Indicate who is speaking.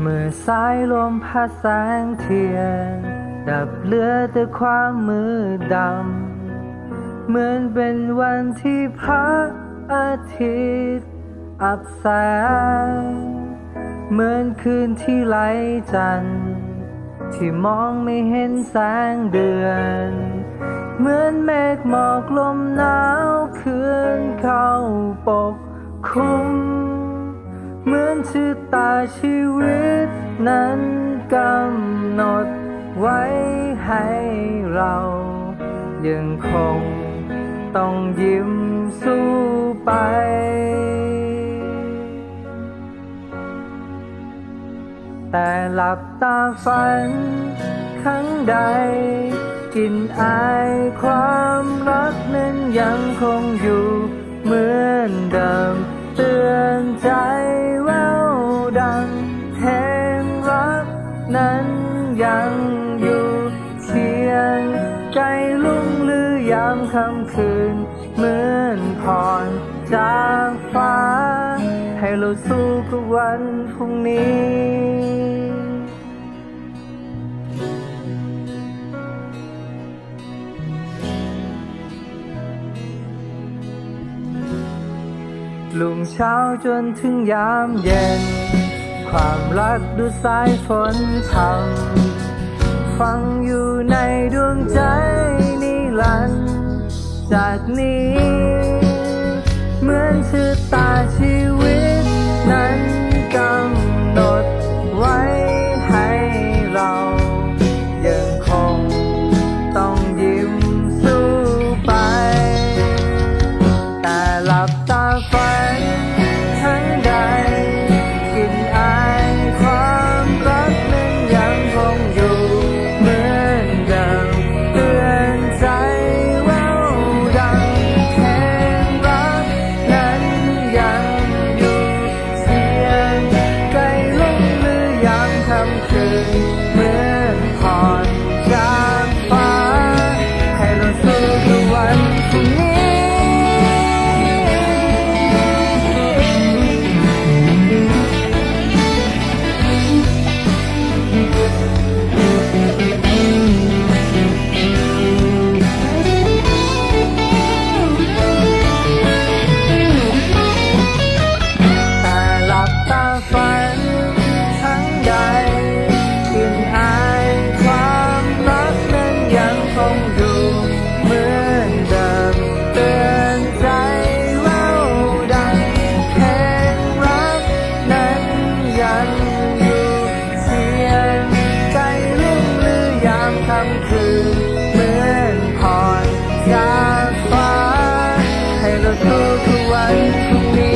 Speaker 1: เมื่อสายลมพัดแสงเทียน ดับเหลือแต่ความมืดดำ เหมือนเป็นวันที่พระอาทิตย์ อับแสง เหมือนคืนที่ไหลจันทร์ที่มองไม่เห็นแสงเดือน เหมือนเมฆหมอกลมหนาวคืนเข้าปกคลุม เหมือนชะตาชีวิตนั้นกำหนดไว้ให้เรา ยังคงต้องยิ้มสู้ไป แต่หลับตาฝันครั้งใดกลินอายความรักนั้นยังคงอยู่เหมือนเดิมเตือนใจ นั้นยังอยู่เคียงใจลุ่งหรือยามค่ำคืนเหมือนพรจากฟ้า ให้เราสู้กับวันพรุ่งนี้ลุงเช้าจนถึงยามเย็น ความรักดูสายฝนทำฟังอยู่ในดวงใจนิรันดร์จากนี้ เหมือนชะตา ค่ เราโตคือวันพรุ่งนี้